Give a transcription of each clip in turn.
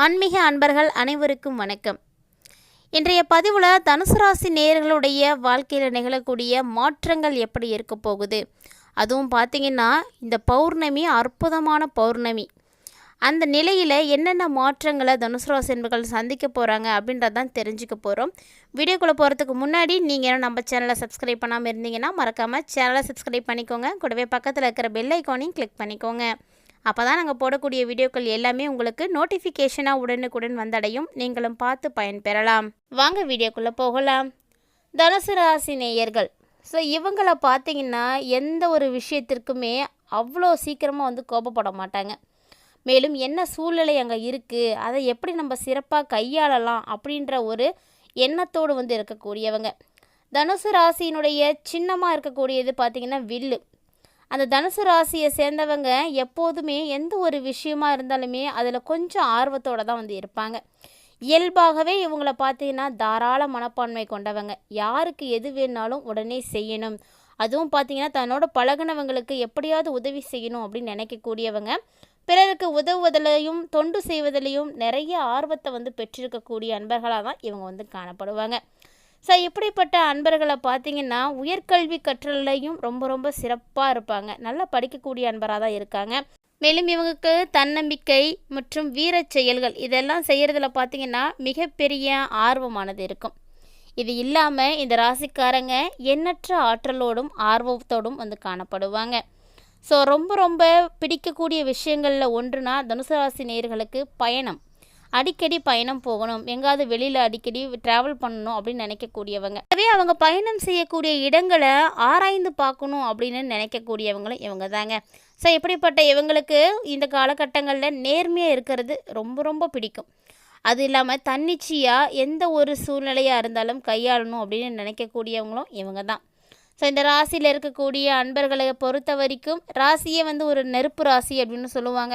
ஆன்மீக அன்பர்கள் அனைவருக்கும் வணக்கம். இன்றைய பதிவில் தனுசு ராசி நேயர்களுடைய வாழ்க்கையில் நிகழக்கூடிய மாற்றங்கள் எப்படி இருக்க போகுது? அதுவும் பார்த்தீங்கன்னா இந்த பௌர்ணமி அற்புதமான பௌர்ணமி. அந்த நிலையில் என்னென்ன மாற்றங்களை தனுசு ராசி என்பர்கள் சந்திக்க போகிறாங்க அப்படின்றதான் தெரிஞ்சுக்க போகிறோம் வீடியோக்குள்ளே போகிறதுக்கு முன்னாடி நீங்கள் நம்ம சேனலை சப்ஸ்கிரைப் பண்ணாமல் இருந்தீங்கன்னா மறக்காமல் சேனலை சப்ஸ்கிரைப் பண்ணிக்கோங்க. கூடவே பக்கத்தில் இருக்கிற பெல் ஐக்கானையும் கிளிக் பண்ணிக்கோங்க. அப்போ தான் நாங்கள் போடக்கூடிய வீடியோக்கள் எல்லாமே உங்களுக்கு நோட்டிஃபிகேஷனாக உடனுக்குடன் வந்தடையும். நீங்களும் பார்த்து பயன்பெறலாம் வாங்க வீடியோக்குள்ளே போகலாம். தனுசு ராசி நேயர்கள். ஸோ இவங்களை பார்த்தீங்கன்னா எந்த ஒரு விஷயத்திற்குமே அவ்வளோ சீக்கிரமாக வந்து கோபப்பட மாட்டாங்க. மேலும் என்ன சூழ்நிலை அங்கே இருக்குது அதை எப்படி நம்ம சிறப்பாக கையாளலாம் அப்படின்ற ஒரு எண்ணத்தோடு வந்து இருக்கக்கூடியவங்க. தனுசு ராசியினுடைய சின்னமாக இருக்கக்கூடியது பார்த்திங்கன்னா வில்லு. அந்த தனுசு ராசியை சேர்ந்தவங்க எப்போதுமே எந்த ஒரு விஷயமா இருந்தாலுமே அதில் கொஞ்சம் ஆர்வத்தோடு தான் வந்து இருப்பாங்க. இயல்பாகவே இவங்களை பார்த்தீங்கன்னா தாராள மனப்பான்மை கொண்டவங்க. யாருக்கு எது வேணாலும் உடனே செய்யணும். அதுவும் பார்த்தீங்கன்னா தன்னோட பழகினவங்களுக்கு எப்படியாவது உதவி செய்யணும் அப்படின்னு நினைக்கக்கூடியவங்க. பிறருக்கு உதவுவதிலையும் தொண்டு செய்வதிலையும் நிறைய ஆர்வத்தை வந்து பெற்றிருக்கக்கூடிய அன்பர்களாக தான் இவங்க வந்து காணப்படுவாங்க. ஸோ இப்படிப்பட்ட அன்பர்களை பார்த்தீங்கன்னா உயர்கல்வி கற்றலையும் ரொம்ப ரொம்ப சிறப்பாக இருப்பாங்க. நல்லா படிக்கக்கூடிய அன்பராக தான் இருக்காங்க. மேலும் இவங்களுக்கு தன்னம்பிக்கை மற்றும் வீர செயல்கள் இதெல்லாம் செய்கிறதுல பார்த்தீங்கன்னா மிகப்பெரிய ஆர்வமானது இருக்கும். இது இல்லாமல் இந்த ராசிக்காரங்க எண்ணற்ற ஆற்றலோடும் ஆர்வத்தோடும் வந்து காணப்படுவாங்க. ஸோ ரொம்ப ரொம்ப பிடிக்கக்கூடிய விஷயங்களில் ஒன்றுனா தனுசு ராசி நேயர்களுக்கு பயணம். அடிக்கடி பயணம் போகணும். எங்காவது வெளியில் அடிக்கடி ட்ராவல் பண்ணணும் அப்படின்னு நினைக்கக்கூடியவங்க. எனவே அவங்க பயணம் செய்யக்கூடிய இடங்களை ஆராய்ந்து பார்க்கணும் அப்படின்னு நினைக்கக்கூடியவங்களும் இவங்க தாங்க. ஸோ இப்படிப்பட்ட இவங்களுக்கு இந்த காலகட்டங்களில் நேர்மையாக இருக்கிறது ரொம்ப ரொம்ப பிடிக்கும். அது இல்லாமல் தன்னிச்சையாக எந்த ஒரு சூழ்நிலையாக இருந்தாலும் கையாளணும் அப்படின்னு நினைக்கக்கூடியவங்களும் இவங்க தான். ஸோ இந்த ராசியில் இருக்கக்கூடிய அன்பர்களை பொறுத்த வரைக்கும் ராசியே வந்து ஒரு நெருப்பு ராசி அப்படின்னு சொல்லுவாங்க.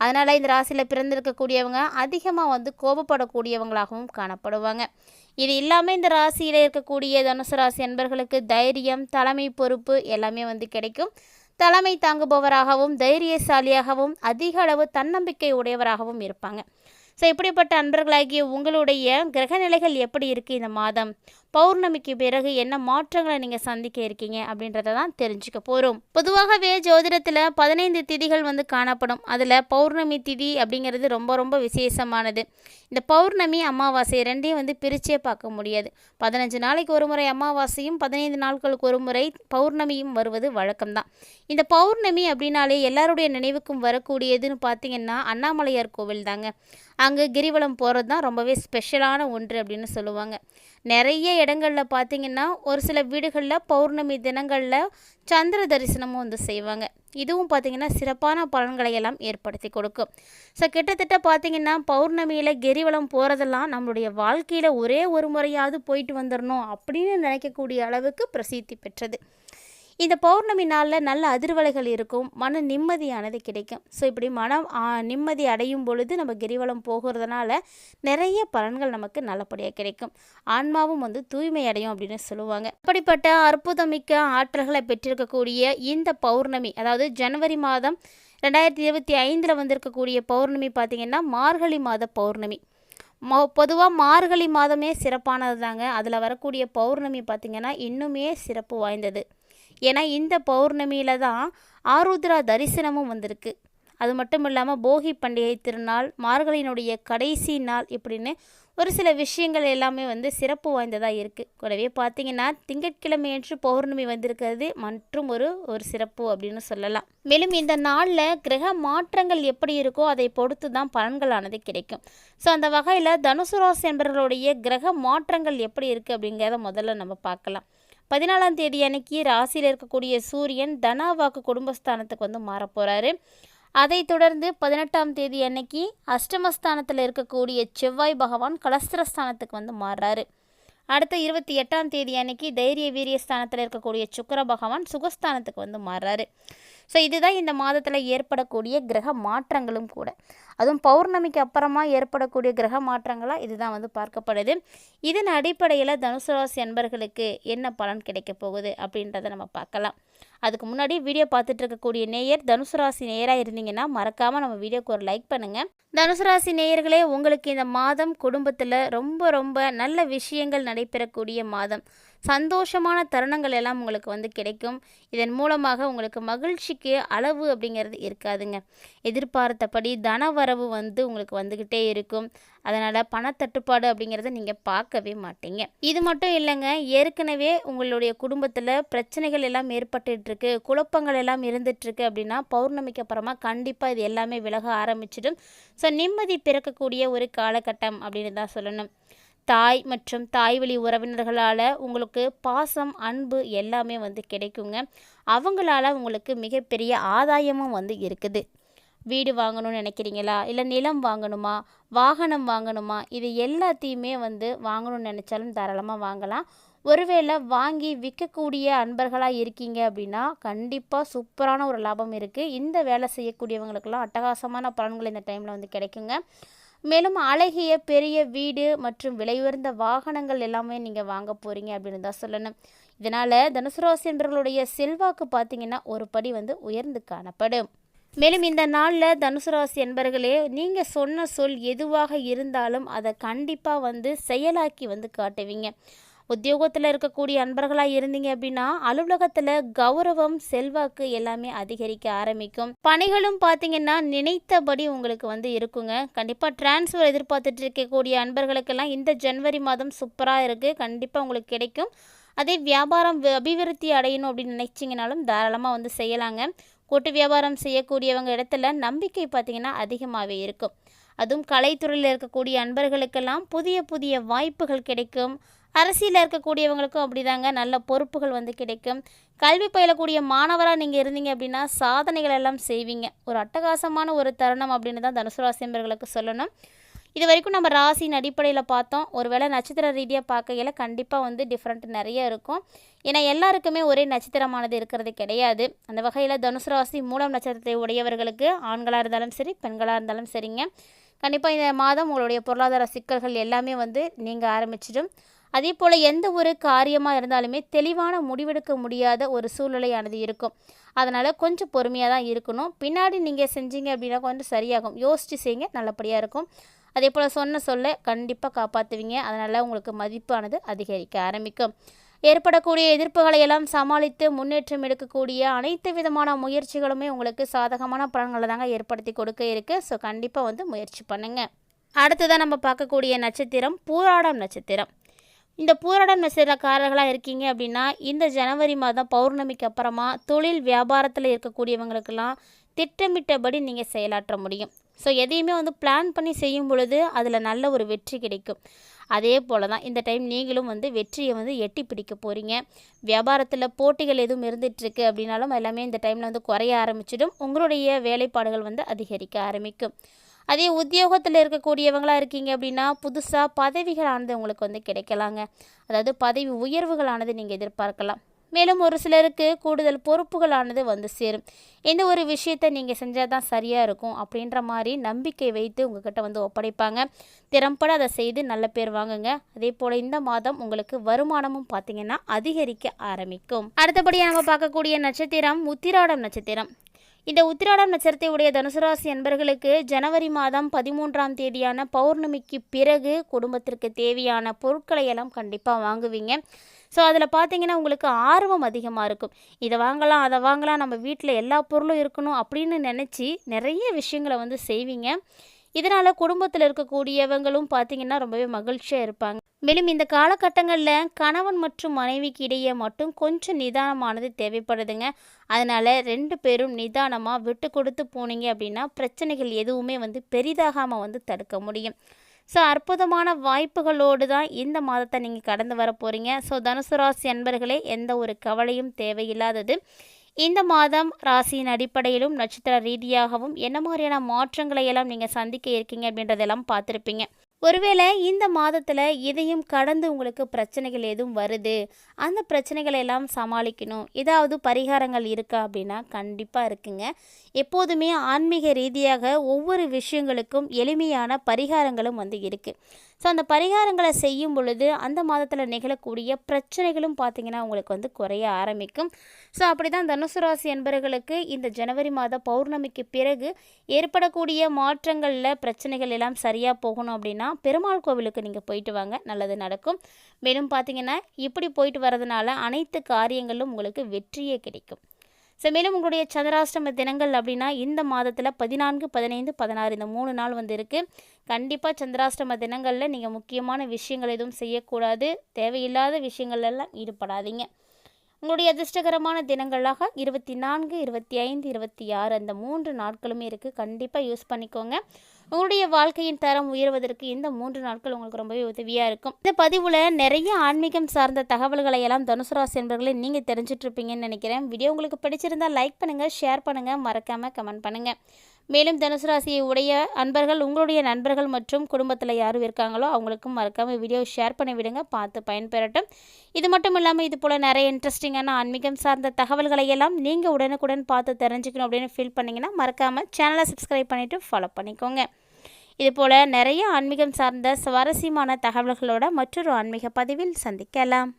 அதனால் இந்த ராசியில் பிறந்திருக்கக்கூடியவங்க அதிகமாக வந்து கோபப்படக்கூடியவங்களாகவும் காணப்படுவாங்க. இது இல்லாமல் இந்த ராசியில் இருக்கக்கூடிய தனுசு ராசி அன்பர்களுக்கு தைரியம் தலைமை பொறுப்பு எல்லாமே வந்து கிடைக்கும். தலைமை தாங்குபவராகவும் தைரியசாலியாகவும் அதிக அளவு தன்னம்பிக்கை உடையவராகவும் இருப்பாங்க. ஸோ இப்படிப்பட்ட அன்பர்களாகிய உங்களுடைய கிரகநிலைகள் எப்படி இருக்குது இந்த மாதம்? பௌர்ணமிக்கு பிறகு என்ன மாற்றங்களை நீங்கள் சந்திக்க இருக்கீங்க அப்படின்றத தான் தெரிஞ்சுக்க போகிறோம் பொதுவாகவே ஜோதிடத்தில் பதினைந்து திதிகள் வந்து காணப்படும். அதில் பௌர்ணமி திதி அப்படிங்கிறது ரொம்ப ரொம்ப விசேஷமானது. இந்த பௌர்ணமி அமாவாசை ரெண்டையும் வந்து பிரிச்சே பார்க்க முடியாது. பதினஞ்சு நாளைக்கு ஒரு முறை அமாவாசையும் பதினைந்து நாட்களுக்கு ஒரு முறை பௌர்ணமியும் வருவது வழக்கம்தான் இந்த பௌர்ணமி அப்படின்னாலே எல்லாருடைய நினைவுக்கும் வரக்கூடியதுன்னு பார்த்தீங்கன்னா அண்ணாமலையார் கோவில் தாங்க. அங்கே கிரிவலம் போகிறது தான் ரொம்பவே ஸ்பெஷலான ஒன்று அப்படின்னு சொல்லுவாங்க. நிறைய இடங்களில் பார்த்தீங்கன்னா ஒரு சில வீடுகளில் பௌர்ணமி தினங்களில் சந்திர தரிசனமும் வந்து செய்வாங்க. இதுவும் பார்த்திங்கன்னா சிறப்பான பலன்களை எல்லாம் ஏற்படுத்தி கொடுக்கும். ஸோ கிட்டத்தட்ட பார்த்திங்கன்னா பௌர்ணமியில் கிரிவலம் போகிறதெல்லாம் நம்மளுடைய வாழ்க்கையில் ஒரே ஒரு முறையாவது போயிட்டு வந்துடணும் அப்படின்னு நினைக்கக்கூடிய அளவுக்கு பிரசித்தி பெற்றது. இந்த பௌர்ணமி நாளில் நல்ல அதிர்வலைகள் இருக்கும் மன நிம்மதியானது கிடைக்கும். ஸோ இப்படி மனம் நிம்மதி அடையும் பொழுது நம்ம கிரிவலம் போகிறதுனால நிறைய பலன்கள் நமக்கு நல்லபடியாக கிடைக்கும். ஆன்மாவும் வந்து தூய்மை அடையும் அப்படின்னு சொல்லுவாங்க. அப்படிப்பட்ட அற்புதமிக்க ஆற்றல்களை பெற்றிருக்கக்கூடிய இந்த பௌர்ணமி அதாவது ஜனவரி மாதம் ரெண்டாயிரத்தி இருபத்தி ஐந்தில் வந்திருக்கக்கூடிய பௌர்ணமி பார்த்திங்கன்னா மார்கழி மாத பௌர்ணமி. மொ பொதுவாக மார்கழி மாதமே சிறப்பானது தாங்க அதில் வரக்கூடிய பௌர்ணமி பார்த்திங்கன்னா இன்னுமே சிறப்பு வாய்ந்தது. ஏன்னா இந்த பௌர்ணமியில் தான் ஆருத்ரா தரிசனமும் வந்திருக்கு. அது மட்டும் இல்லாமல் போகி பண்டிகை திருநாள் மார்கழியினுடைய கடைசி நாள் இப்படின்னு ஒரு சில விஷயங்கள் எல்லாமே வந்து சிறப்பு வாய்ந்ததாக இருக்குது கூடவே பார்த்தீங்கன்னா திங்கட்கிழமையன்று பௌர்ணமி வந்திருக்கிறது மற்றும் ஒரு ஒரு சிறப்பு அப்படின்னு சொல்லலாம். மேலும் இந்த நாளில் கிரக மாற்றங்கள் எப்படி இருக்கோ அதை பொறுத்து தான் பலன்களானது கிடைக்கும். ஸோ அந்த வகையில் தனுசு ராசி என்பவர்களுடைய கிரக மாற்றங்கள் எப்படி இருக்குது அப்படிங்கிறத முதல்ல நம்ம பார்க்கலாம். பதினாலாம் தேதி அன்னைக்கு ராசியில் இருக்கக்கூடிய சூரியன் தனாவாக்கு குடும்பஸ்தானத்துக்கு வந்து மாறப்போகிறாரு அதை தொடர்ந்து பதினெட்டாம் தேதி அன்னைக்கு அஷ்டமஸ்தானத்தில் இருக்கக்கூடிய செவ்வாய் பகவான் கலஸ்திரஸ்தானத்துக்கு வந்து மாறுறாரு. அடுத்த இருபத்தி எட்டாம் தேதி அன்னைக்கு தைரிய வீரிய ஸ்தானத்தில் இருக்கக்கூடிய சுக்கர பகவான் சுகஸ்தானத்துக்கு வந்து மாறுறாரு. ஸோ இதுதான் இந்த மாதத்தில் ஏற்படக்கூடிய கிரக மாற்றங்களும் கூட. அதுவும் பௌர்ணமிக்கு அப்புறமா ஏற்படக்கூடிய கிரக மாற்றங்களாக இதுதான் வந்து பார்க்கப்படுது. இதன் அடிப்படையில் தனுசு ராசி அன்பர்களுக்கு என்ன பலன் கிடைக்க போகுது அப்படின்றத நம்ம பார்க்கலாம். அதுக்கு முன்னாடி வீடியோ பார்த்துட்டு இருக்கக்கூடிய நேயர் தனுசு ராசி நேயராக இருந்தீங்கன்னா மறக்காமல் நம்ம வீடியோக்கு ஒரு லைக் பண்ணுங்கள் தனுசு ராசி நேயர்களே உங்களுக்கு இந்த மாதம் குடும்பத்தில் ரொம்ப ரொம்ப நல்ல விஷயங்கள் நடைபெறக்கூடிய மாதம். சந்தோஷமான தருணங்கள் எல்லாம் உங்களுக்கு வந்து கிடைக்கும். இதன் மூலமாக உங்களுக்கு மகிழ்ச்சிக்கு அளவு அப்படிங்கிறது இருக்காதுங்க. எதிர்பார்த்தபடி தனவரவு வந்து உங்களுக்கு வந்துக்கிட்டே இருக்கும். அதனால் பணத்தட்டுப்பாடு அப்படிங்கிறத நீங்கள் பார்க்கவே மாட்டீங்க. இது மட்டும் இல்லைங்க ஏற்கனவே உங்களுடைய குடும்பத்தில் பிரச்சனைகள் எல்லாம் ஏற்பட்டுருக்கு குழப்பங்கள் எல்லாம் இருந்துகிட்ருக்கு அப்படின்னா பௌர்ணமிக்கு அப்புறமா கண்டிப்பாக இது எல்லாமே விலக ஆரம்பிச்சிடும். ஸோ நிம்மதி பிறக்கக்கூடிய ஒரு காலகட்டம் அப்படின்னு தான் சொல்லணும். தாய் மற்றும் தாய் வழி உறவினர்களால் உங்களுக்கு பாசம் அன்பு எல்லாமே வந்து கிடைக்குங்க. அவங்களால உங்களுக்கு மிகப்பெரிய ஆதாயமும் வந்து இருக்குது. வீடு வாங்கணும்னு நினைக்கிறீங்களா? இல்லை நிலம் வாங்கணுமா? வாகனம் வாங்கணுமா? இது எல்லாத்தையுமே வந்து வாங்கணும்னு நினச்சாலும் தாராளமாக வாங்கலாம். ஒருவேளை வாங்கி விற்கக்கூடிய அன்பர்களாக இருக்கீங்க அப்படின்னா கண்டிப்பாக சூப்பரான ஒரு லாபம் இருக்குது இந்த வேலை செய்யக்கூடியவங்களுக்கெல்லாம் அட்டகாசமான பலன்கள் இந்த டைமில் வந்து கிடைக்குங்க. மேலும் அழகிய பெரிய வீடு மற்றும் விலையுயர்ந்த வாகனங்கள் எல்லாமே நீங்கள் வாங்க போகிறீங்க அப்படின்னு தான் சொல்லணும். இதனால் தனுசு ராசி என்பவர்களுடைய செல்வாக்கு பார்த்தீங்கன்னா ஒரு படி வந்து உயர்ந்து காணப்படும். மேலும் இந்த நாளில் தனுசு ராசி என்பர்களே நீங்கள் சொன்ன சொல் எதுவாக இருந்தாலும் அதை கண்டிப்பாக வந்து செயலாக்கி வந்து காட்டுவீங்க. உத்தியோகத்தில் இருக்கக்கூடிய அன்பர்களாக இருந்தீங்க அப்படின்னா அலுவலகத்தில் கௌரவம் செல்வாக்கு எல்லாமே அதிகரிக்க ஆரம்பிக்கும். பணிகளும் பார்த்தீங்கன்னா நினைத்தபடி உங்களுக்கு வந்து இருக்குங்க. கண்டிப்பாக டிரான்ஸ்ஃபர் எதிர்பார்த்துட்டு இருக்கக்கூடிய அன்பர்களுக்கெல்லாம் இந்த ஜனவரி மாதம் சூப்பராக இருக்குது கண்டிப்பாக உங்களுக்கு கிடைக்கும். அதே வியாபாரம் அபிவிருத்தி அடையணும் அப்படின்னு நினைச்சிங்கனாலும் தாராளமாக வந்து செய்யலாங்க. கூட்டு வியாபாரம் செய்யக்கூடியவங்க இடத்துல நம்பிக்கை பார்த்திங்கன்னா அதிகமாகவே இருக்கும். அதுவும் கலைத்துறையில் இருக்கக்கூடிய அன்பர்களுக்கெல்லாம் புதிய புதிய வாய்ப்புகள் கிடைக்கும். அரசியலில் இருக்கக்கூடியவங்களுக்கும் அப்படிதாங்க. நல்ல பொறுப்புகள் வந்து கிடைக்கும். கல்வி பயிலக்கூடிய மாணவராக நீங்கள் இருந்தீங்க அப்படின்னா சாதனைகள் எல்லாம் செய்வீங்க. ஒரு அட்டகாசமான ஒரு தருணம் அப்படின்னு தான் தனுசு ராசியம்பர்களுக்கு சொல்லணும். இது வரைக்கும் நம்ம ராசியின் அடிப்படையில் பார்த்தோம். ஒருவேளை நட்சத்திர ரீதியாக பார்க்கையில் கண்டிப்பாக வந்து டிஃப்ரெண்ட் நிறைய இருக்கும். ஏன்னா எல்லாருக்குமே ஒரே நட்சத்திரமானது இருக்கிறது கிடையாது. அந்த வகையில் தனுசு ராசி மூலம் நட்சத்திரத்தை உடையவர்களுக்கு ஆண்களாக இருந்தாலும் சரி பெண்களாக இருந்தாலும் சரிங்க. கண்டிப்பாக இந்த மாதம் உங்களுடைய பொருளாதார சிக்கல்கள் எல்லாமே வந்து நீங்கள் ஆரம்பிச்சிடும். அதே போல் எந்த ஒரு காரியமாக இருந்தாலுமே தெளிவான முடிவெடுக்க முடியாத ஒரு சூழ்நிலையானது இருக்கும். அதனால் கொஞ்சம் பொறுமையாக தான் இருக்கணும். பின்னாடி நீங்கள் செஞ்சீங்க அப்படின்னா கொஞ்சம் சரியாகும். யோசித்து செய்யுங்க நல்லபடியாக இருக்கும். அதே போல் சொன்ன சொல்ல கண்டிப்பாக காப்பாற்றுவீங்க அதனால் உங்களுக்கு மதிப்பானது அதிகரிக்க ஆரம்பிக்கும். ஏற்படக்கூடிய எதிர்ப்புகளை எல்லாம் சமாளித்து முன்னேற்றம் எடுக்கக்கூடிய அனைத்து விதமான முயற்சிகளுமே உங்களுக்கு சாதகமான பலன்களை தாங்க ஏற்படுத்தி கொடுக்க இருக்குது ஸோ கண்டிப்பாக வந்து முயற்சி பண்ணுங்கள் அடுத்ததாக நம்ம பார்க்கக்கூடிய நட்சத்திரம் பூராடம் நட்சத்திரம். இந்த பூராடம் நட்சத்திரக்காரர்களாக இருக்கீங்க அப்படின்னா இந்த ஜனவரி மாதம் பௌர்ணமிக்கு அப்புறமா தொழில் வியாபாரத்தில் இருக்கக்கூடியவங்களுக்கெல்லாம் திட்டமிட்டபடி நீங்கள் செயலாற்ற முடியும். ஸோ எதையுமே வந்து பிளான் பண்ணி செய்யும் பொழுது அதில் நல்ல ஒரு வெற்றி கிடைக்கும். அதே போல் தான் இந்த டைம் நீங்களும் வந்து வெற்றியை வந்து எட்டி பிடிக்க போகிறீங்க வியாபாரத்தில் போட்டிகள் எதுவும் இருந்துகிட்ருக்கு அப்படின்னாலும் எல்லாமே இந்த டைமில் வந்து குறைய ஆரம்பிச்சிடும். உங்களுடைய வேலைப்பாடுகள் வந்து அதிகரிக்க ஆரம்பிக்கும். அதே உத்தியோகத்தில் இருக்கக்கூடியவங்களாக இருக்கீங்க அப்படின்னா புதுசாக பதவிகளானது உங்களுக்கு வந்து கிடைக்கலாங்க. அதாவது பதவி உயர்வுகளானது நீங்கள் எதிர்பார்க்கலாம். மேலும் ஒரு சிலருக்கு கூடுதல் பொறுப்புகளானது வந்து சேரும். எந்த ஒரு விஷயத்தை நீங்கள் செஞ்சால் தான் சரியாக இருக்கும் அப்படின்ற மாதிரி நம்பிக்கை வைத்து உங்ககிட்ட வந்து ஒப்படைப்பாங்க. திறம்பட அதை செய்து நல்ல பேர் வாங்குங்க. அதே போல் இந்த மாதம் உங்களுக்கு வருமானமும் பார்த்தீங்கன்னா அதிகரிக்க ஆரம்பிக்கும். அடுத்தபடியாக நம்ம பார்க்கக்கூடிய நட்சத்திரம் உத்திராடம் நட்சத்திரம். இந்த உத்திராடம் நட்சத்திரத்தை உடைய தனுசுராசி ராசி ஜனவரி மாதம் பதிமூன்றாம் தேதியான பௌர்ணமிக்கு பிறகு குடும்பத்திற்கு தேவையான பொருட்களை எல்லாம் கண்டிப்பாக வாங்குவீங்க. ஸோ அதில் பார்த்தீங்கன்னா உங்களுக்கு ஆர்வம் அதிகமாக இருக்கும். இதை வாங்கலாம் அதை வாங்கலாம் நம்ம வீட்டில் எல்லா பொருளும் இருக்கணும் அப்படின்னு நினச்சி நிறைய விஷயங்களை வந்து செய்வீங்க. இதனால் குடும்பத்தில் இருக்கக்கூடியவங்களும் பார்த்தீங்கன்னா ரொம்பவே மகிழ்ச்சியாக இருப்பாங்க. மேலும் இந்த காலகட்டங்களில் கணவன் மற்றும் மனைவிக்கு இடையே மட்டும் கொஞ்சம் நிதானமானது தேவைப்படுதுங்க. அதனால் ரெண்டு பேரும் நிதானமாக விட்டு கொடுத்து போனீங்க அப்படின்னா பிரச்சனைகள் எதுவுமே வந்து பெரிதாகாமல் வந்து தடுக்க முடியும். ஸோ அற்புதமான வாய்ப்புகளோடு தான் இந்த மாதத்தை நீங்கள் கடந்து வர போகிறீங்க ஸோ தனுசு ராசி அன்பர்களே எந்த ஒரு கவலையும் தேவையில்லாதது. இந்த மாதம் ராசியின் அடிப்படையிலும் நட்சத்திர ரீதியாகவும் என்ன மாதிரியான மாற்றங்களை எல்லாம் நீங்கள் சந்திக்க இருக்கீங்க அப்படின்றதெல்லாம் பார்த்துருப்பீங்க. ஒருவேளை இந்த மாதத்தில் இதையும் கடந்து உங்களுக்கு பிரச்சனைகள் எதுவும் வருது. அந்த பிரச்சனைகளை எல்லாம் சமாளிக்கணும். ஏதாவது பரிகாரங்கள் இருக்கா அப்படின்னா கண்டிப்பாக இருக்குங்க. எப்போதுமே ஆன்மீக ரீதியாக ஒவ்வொரு விஷயங்களுக்கும் எளிமையான பரிகாரங்களும் வந்து இருக்குது ஸோ அந்த பரிகாரங்களை செய்யும் பொழுது அந்த மாதத்தில் நிகழக்கூடிய பிரச்சனைகளும் பார்த்திங்கன்னா உங்களுக்கு வந்து குறைய ஆரம்பிக்கும். ஸோ அப்படி தான் தனுசு ராசி என்பவர்களுக்கு இந்த ஜனவரி மாத பௌர்ணமிக்கு பிறகு ஏற்படக்கூடிய மாற்றங்களில் பிரச்சனைகள் எல்லாம் சரியாக போகணும் அப்படின்னா பெருமாள் கோவிலுக்கு நீங்கள் போயிட்டு வாங்க நல்லது நடக்கும். மேலும் பார்த்தீங்கன்னா இப்படி போயிட்டு வரதுனால அனைத்து காரியங்களும் உங்களுக்கு வெற்றியே கிடைக்கும். ஸோ மேலும் உங்களுடைய சந்திராஷ்டம தினங்கள் அப்படின்னா இந்த மாதத்தில் பதினான்கு பதினைந்து பதினாறு இந்த மூணு நாள் வந்து இருக்குது கண்டிப்பாக சந்திராஷ்டம தினங்களில் நீங்கள் முக்கியமான விஷயங்கள் எதுவும் செய்யக்கூடாது. தேவையில்லாத விஷயங்கள் எல்லாம் ஈடுபடாதீங்க. உங்களுடைய அதிர்ஷ்டகரமான தினங்களாக இருபத்தி நான்கு இருபத்தி ஐந்து இருபத்தி ஆறு அந்த மூன்று நாட்களுமே இருக்குது கண்டிப்பாக யூஸ் பண்ணிக்கோங்க. உங்களுடைய வாழ்க்கையின் தரம் உயர்வதற்கு இந்த மூன்று நாட்கள் உங்களுக்கு ரொம்பவே உதவியாக இருக்கும். இந்த பதிவில் நிறைய ஆன்மீகம் சார்ந்த தகவல்களை எல்லாம் தனுசு ராசி என்பர்களை நீங்கள் தெரிஞ்சிட்ருப்பீங்கன்னு நினைக்கிறேன். வீடியோ உங்களுக்கு பிடிச்சிருந்தால் லைக் பண்ணுங்கள் ஷேர் பண்ணுங்கள் மறக்காமல் கமெண்ட் பண்ணுங்கள் மேலும் தனுசு ராசியை உடைய அன்பர்கள் உங்களுடைய நண்பர்கள் மற்றும் குடும்பத்தில் யாரும் இருக்காங்களோ அவங்களுக்கும் மறக்காமல் வீடியோ ஷேர் பண்ணி விடுங்க. பார்த்து பயன்பெறட்டும். இது மட்டும் இல்லாமல் இது போல் நிறைய இன்ட்ரெஸ்டிங்கான ஆன்மீகம் சார்ந்த தகவல்களை எல்லாம் நீங்கள் உடனுக்குடன் பார்த்து தெரிஞ்சுக்கணும் அப்படின்னு ஃபீல் பண்ணிங்கன்னா மறக்காமல் சேனலை சப்ஸ்கிரைப் பண்ணிவிட்டு ஃபாலோ பண்ணிக்கோங்க. இது போல் நிறைய ஆன்மீகம் சார்ந்த சுவாரஸ்யமான தகவல்களோட மற்றொரு ஆன்மீக பதிவில் சந்திக்கலாம்.